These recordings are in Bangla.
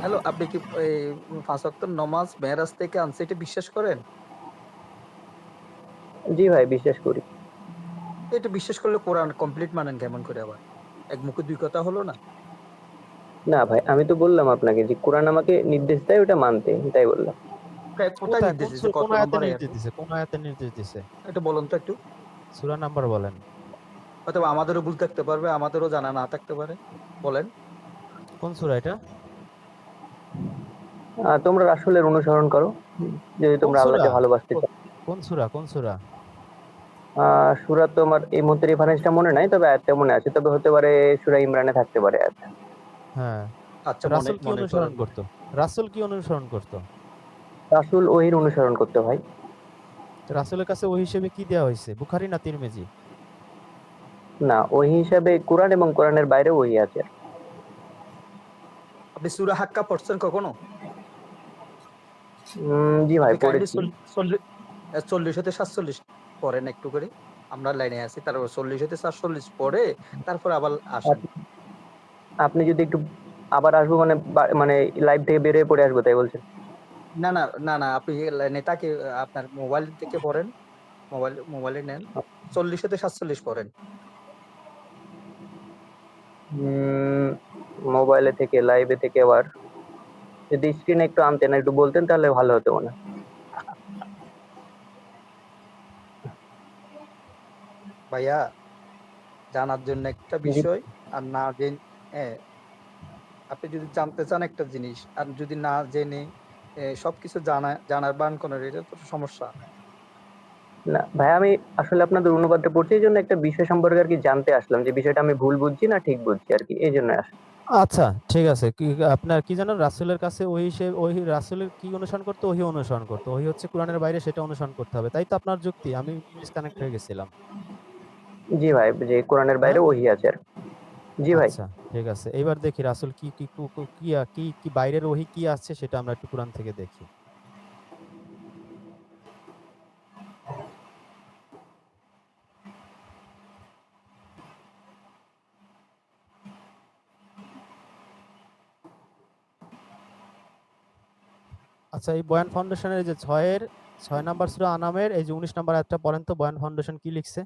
হ্যালো আপনি কি এই পাঁচ ওয়াক্ত নমাজ মেরাজ থেকে আনছে এটা বিশ্বাস করেন? জি ভাই বিশ্বাস করি। এটা বিশ্বাস করলে কোরআন কমপ্লিট মানেন কেমন করে আবার? এক মুখে দুই কথা হলো না? না ভাই আমি তো বললাম আপনাকে যে কোরআন আমাকে নির্দেশ দেয় ওটা মানতে তাই বললাম। কোথায় নির্দেশ কোন দিছে? কোন আয়াতে নির্দেশ দিছে? কোন আয়াতে নির্দেশ দিছে? এটা বলুন তো একটু। সূরা নাম্বার বলেন। হয়তো আমাদেরও ভুল থাকতে পারবে আমাদেরও জানা না থাকতে পারে। বলেন। কোন সূরা এটা? তোমরা রাসূলের অনুসরণ করো। যদি তোমরা আল্লাহকে ভালোবাসতে চাও। কোন সূরা? কোন সূরা? সূরা তো আমার এই মুহূর্তে রেফারেন্সটা মনে নাই তবে আয়াতটা মনে আছে তবে হতে পারে সূরা ইমরানে থাকতে পারে আয়াত হ্যাঁ। আচ্ছা রাসূল কি অনুসরণ করতো? রাসূল কি অনুসরণ করতো? রাসূল ওহির অনুসরণ করতে ভাই। তো রাসূলের কাছে ওই হিসেবে কি দেওয়া হয়েছে? বুখারী না তিরমিজি? না ওহি হিসাবে কোরআন এবং কোরআনের বাইরে ওহি আছে। আপনি সুরা হাক্কা পড়ছেন কখনো? জি ভাই পড়েছি। চল্লিশ হতে সাতচল্লিশ পড়েন একটু করে। আমরা লাইনে আছি তারপর চল্লিশ হতে সাতচল্লিশ পড়ে তারপর আবার আসেন। আপনি যদি একটু আবার আসব মানে মানে লাইভ থেকে বেরিয়ে পড়ে আসব তাই বলছেন? না না না না আপনি নেতাকে আপনার মোবাইল থেকে পড়েন। মোবাইল মোবাইলে নেন। চল্লিশ হতে সাতচল্লিশ পড়েন। মোবাইলে থেকে লাইভে থেকে আবার। যদি স্ক্রিনে একটু আনতেন একটু বলতেন তাহলে ভালো হতো মনে ভাইয়া জানার জন্য একটা বিষয় আর না জেন আপনি যদি জানতে চান একটা জিনিস আর যদি না জেনে এ, সবকিছু জানা জানার বান করার এটা তো সমস্যা। না ভাই আমি আসলে আপনাদের অনুবাদটা পড়ছি এই জন্য একটা বিষয় সম্পর্কে আর কি জানতে আসলাম যে বিষয়টা আমি ভুল বুঝছি না ঠিক বুঝছি আর কি এই জন্য আসলাম। আচ্ছা ঠিক আছে। আপনার কি জানেন রাসুলের কাছে ওই হিসেবে ওই রাসুলের কি অনুসরণ করতো? ওই অনুসরণ করতে। ওই হচ্ছে কোরআনের বাইরে সেটা অনুসরণ করতে হবে। তাই তো আপনার যুক্তি। আমি ডিসকানেক্ট হয়ে গেছিলাম। জি ভাই যে কোরআনের বাইরে ওহি আছে আর জি ভাই। আচ্ছা ঠিক আছে। এবার দেখি রাসুল কি কি কু- কু- কি কি কি বাইরের ওহি কি আছে সেটা আমরা একটু কোরআন থেকে দেখি। আচ্ছা এই বয়ান ফাউন্ডেশনের যে ছয়ের ছয় নাম্বার সূরা আনামের এই যে উনিশ নাম্বার একটা পড়েন তো বয়ান ফাউন্ডেশন কি লিখছে?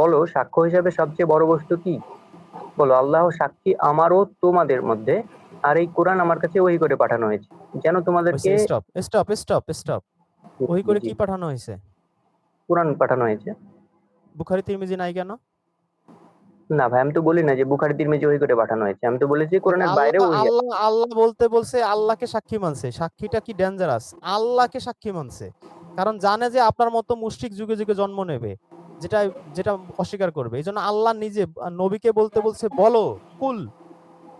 বলো সাক্ষ্য হিসাবে সবচেয়ে বড় বস্তু কি? বলো আল্লাহ সাক্ষী আমারও তোমাদের মধ্যে আর এই কোরআন আমার কাছে ওহি করে পাঠানো হয়েছে। যেন তোমাদেরকে স্টপ স্টপ স্টপ স্টপ ওহি করে কি পাঠানো হয়েছে? কোরআন পাঠানো হয়েছে। বুখারী তিরমিজি নাই কেন? না ভাই আমি তো বলি না যে বুখারি তিরমিজি ওহি করে পাঠানো হয়েছে। আমি তো বলেছি কোরআনের বাইরে আল্লাহ আল্লাহ আল্লাহ বলতে বলছে আল্লাহকে সাক্ষী মানছে। সাক্ষীটা কি ডেঞ্জারাস আল্লাহকে সাক্ষী মানছে। কারণ জানে যে আপনার মতো মুশরিক যুগে যুগে জন্ম নেবে যেটা যেটা অস্বীকার করবে। এই জন্য আল্লাহ নিজে নবীকে বলতে বলছে বলো কুল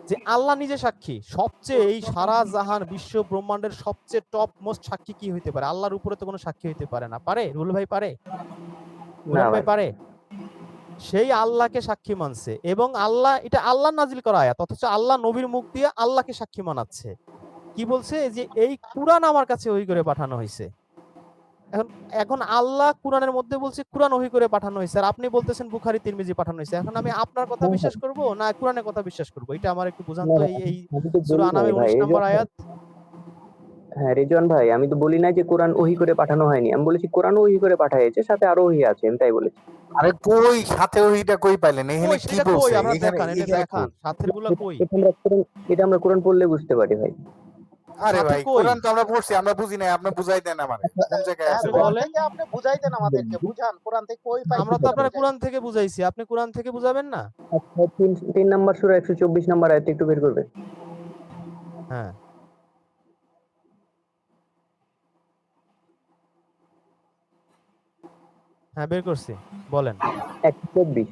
যে আল্লাহ নিজে সাক্ষী। সবচেয়ে এই সারা জাহান বিশ্ব ব্রহ্মাণ্ডের সবচেয়ে টপ মোস্ট সাক্ষী কি হইতে পারে? আল্লাহর উপরে তো কোনো সাক্ষী হইতে পারে না। পারে? রুল ভাই পারে? না ভাই ভাই। পারে? সেই আল্লাহকে সাক্ষী মানছে এবং আল্লাহ এটা আল্লাহ নাজিল করা আয়াত অথচ আল্লাহ নবীর মুখ দিয়ে আল্লাহকে সাক্ষী মানাচ্ছে। কি বলছে? যে এই কুরআন আমার কাছে ওই করে পাঠানো হয়েছে এখন এখন আল্লাহ কুরআনের মধ্যে বলছে কুরআন ওহি করে পাঠানো হয়েছে আর আপনি বলতেছেন বুখারী তিরমিজি পাঠানো হয়েছে এখন আমি আপনার কথা হ্যাঁ, বিশ্বাস করব? না কুরআনের কথা বিশ্বাস করব? এটা আমার একটু বুঝান তো এই সূরা বলি আনামে 19 নম্বর আয়াত। হ্যাঁ রেজওয়ান ভাই আমি তো বলি না যে কোরআন ওহি করে পাঠানো হয়নি। আমি বলেছি কোরআন ওহি করে পাঠাইছে সাথে আরও ওহি আছে আমি তাই বলেছি। আরে কই? সাথে ওইটা কই পাইলেন? এখানে কি বলছে? এখানে দেখান কই? সাথেরগুলা কই? এটা আমরা কোরআন এটা আমরা কোরআন পড়লে বুঝতে পারি ভাই। আরে ভাই কোরআন তো আমরা পড়ছি আমরা বুঝি নাই আপনি বুঝাই দেন আমারে কোন জায়গায় হ্যাঁ, আছে বলেন। যে আপনি বুঝাই দেন আমাদেরকে বুঝান কোরআন থেকে কই পাইছেন আমরা তো আপনার কোরআন থেকে বুঝাইছি আপনি কোরআন থেকে বুঝাবেন না? আচ্ছা তিন তিন নাম্বার সূরা একশো চব্বিশ নাম্বার আয়াত একটু বের করবে হ্যাঁ। হ্যাঁ বের করছি। বলেন। একশো চব্বিশ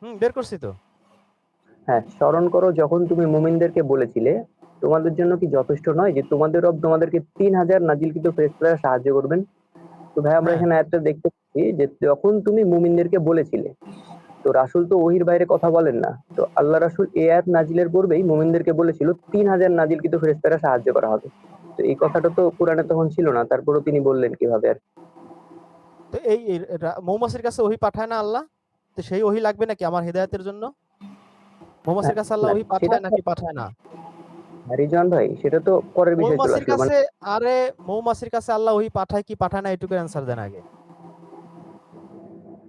হুম বের করছি তো। হ্যাঁ স্মরণ করো যখন তুমি মুমিনদেরকে বলেছিলে তোমাদের জন্য কি যথেষ্ট নয় যে তোমাদের রব তোমাদেরকে তিন হাজার নাজিলকৃত ফেরেশতারা সাহায্য করবেন? তো ভাই আমরা হ্যাঁ। এখানে একটা দেখতে পাচ্ছি যে যখন তুমি মুমিনদেরকে বলেছিলে তো রাসূল তো ওহির বাইরে কথা বলেন না তো আল্লাহ রাসূল এই আয়াত নাজিলের পূর্বেই মুমিনদেরকে বলেছিল তিন হাজার নাজিলকৃত ফেরেশতারা সাহায্য করা হবে। তো এই কথাটা তো কোরআনে তখন ছিল না তারপরেও তিনি বললেন কীভাবে আর? তো এই এই রা- মৌমাছির কাছে ওহি পাঠায় না আল্লাহ? তো সেই ওহি লাগবে নাকি আমার হেদায়েতের জন্য? মৌমাছির কাছে আল্লাহ ওহি পাঠায় নাকি পাঠায় না? রিজন ভাই সেটা তো পরের বিষয় মৌমাছির মানে কাছে আরে মৌমাছির কাছে আল্লাহ ওহি পাঠায় কি পাঠায় না? এটুকু অ্যান্সার দেন আগে।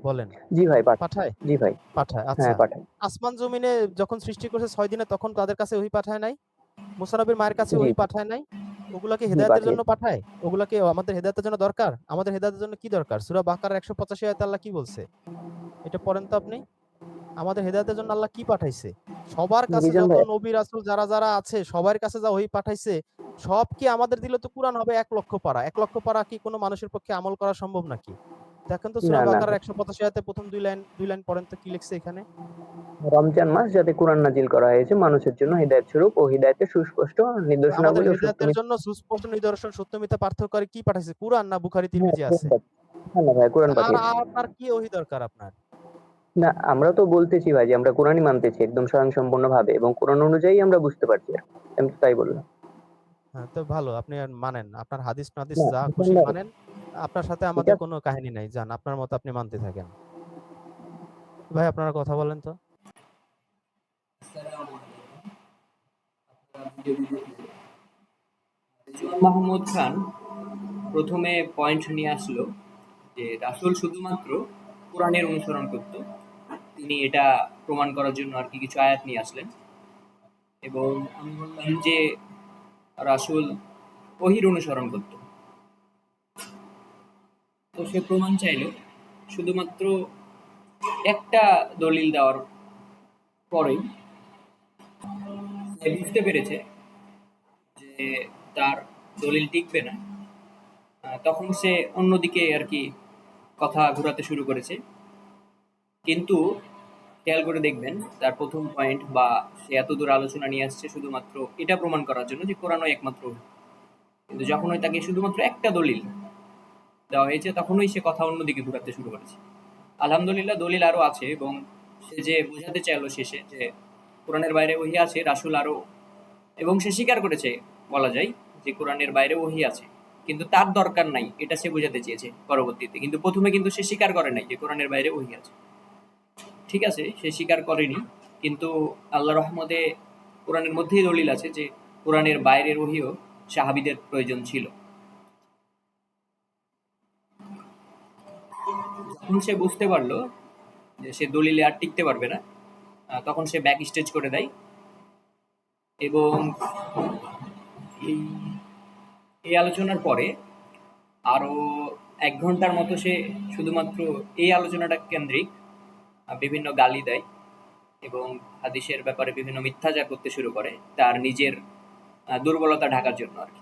বলেন। জি ভাই পাঠায়। জি ভাই। পাঠায় আচ্ছা। হ্যাঁ পাঠায়। আসমান জমিনে যখন সৃষ্টি করছে ছয় দিনে তখন তাদের কাছে ওহি পাঠায় নাই? মুসানবীর মায়ের কাছে। ওহি পাঠায় নাই? ওগুলাকে হেদায়েতের জন্য পাঠায়? ওগুলাকে আমাদের হেদায়েতের জন্য দরকার? আমাদের হেদায়েতের জন্য কি দরকার? সূরা বাকার 185 আয়াতে আল্লাহ কি বলছে? এটা পড়েন তো আপনি। আমাদের হেদায়েতের জন্য আল্লাহ কি পাঠাইছে? সবার কাছে যত নবী রাসূল যারা যারা আছে সবার কাছে যা ওই পাঠাইছে সব কি আমাদের দিলে তো কুরআন হবে এক লক্ষ পারা? এক লক্ষ পারা কি কোনো মানুষের পক্ষে আমল করা সম্ভব নাকি? দেখেন তো সূরা না, না। 185 আয়াতে প্রথম দুই লাইন দুই লাইন পড়েন তো কি লিখছে এখানে? রমজান মাস যাতে কোরআন নাজিল করা হয়েছে মানুষের জন্য হিদায়ত স্বরূপ ও হিদায়তের সুস্পষ্ট আমাদের নির্দেশনাবলী ও হেদায়েতের জন্য সুস্পষ্ট নিদর্শন সত্যমিথ্যা পার্থক্য করে কি পাঠাইছে? কুরআন না বুখারী তিরমিজি আছে? হ্যাঁ না ভাই কোরআন আর পাঠিয়েছে। আপনার কি ওহি দরকার আপনার? না আমরা তো বলতেছি ভাই যে আমরা কোরআনই মানতেছি একদম স্বয়ংসম্পূর্ণ ভাবে এবং কোরআন অনুযায়ী আমরা বুঝতে পারছি। আমি তো তাই বললাম। হ্যাঁ তো ভালো আপনি মানেন আপনার হাদিস নাদিস যা খুশি মানেন। আপনার সাথে আমাদের কোনো কাহিনী নাই। জান আপনার মতো আপনি মানতে থাকেন। ভাই আপনারা কথা বলেন তো। মাহমুদ খান প্রথমে পয়েন্ট নিয়ে আসলো যে রাসূল শুধুমাত্র কোরআনের অনুসরণ করত। তিনি এটা প্রমাণ করার জন্য আর কি কিছু আয়াত নিয়ে আসলেন। এবং আমি বললাম যে রাসূল ওহির অনুসরণ করত। তো সে প্রমাণ চাইলো, শুধুমাত্র একটা দলিল দেওয়ার পরেই সে বুঝতে পেরেছে যে তার দলিল টিকবে না তখন সে অন্যদিকে আর কি কথা ঘোরাতে শুরু করেছে কিন্তু খেয়াল করে দেখবেন, তার প্রথম পয়েন্ট বা সে এত দূর আলোচনা নিয়ে আসছে শুধুমাত্র এটা প্রমাণ করার জন্য যে কোরআনই একমাত্র। কিন্তু যখনই তাকে শুধুমাত্র একটা দলিল দেওয়া হয়েছে, তখনই সে কথা অন্যদিকে ঘোরাতে শুরু করেছে। আলহামদুলিল্লাহ, দলিল আরও আছে এবং সে যে বোঝাতে চাইলো শেষে যে কোরআনের বাইরে ওহি আছে, রাসূল আরও এবং সে স্বীকার করেছে, বলা যায় যে কোরআনের বাইরে ওহি আছে। কিন্তু তার দরকার নাই, এটা সে বোঝাতে চেয়েছে পরবর্তীতে। কিন্তু প্রথমে কিন্তু সে স্বীকার করে নাই যে কোরআনের বাইরে ওহি আছে। ঠিক আছে, সে স্বীকার করেনি, কিন্তু আল্লাহ রহমতে কোরআনের মধ্যেই দলিল আছে যে কোরআনের বাইরের ওহিও সাহাবিদের প্রয়োজন ছিল। যখন সে বুঝতে পারল যে সে দলিলে আর টিকতে পারবে না। তখন সে ব্যাক স্টেজ করে দেয়। এবং এই এই আলোচনার পরে আরও এক ঘণ্টার মতো সে শুধুমাত্র এই আলোচনাটা কেন্দ্রিক বিভিন্ন গালি দেয় এবং হাদিসের ব্যাপারে বিভিন্ন মিথ্যাচার করতে শুরু করে তার নিজের দুর্বলতা ঢাকার জন্য আর কি।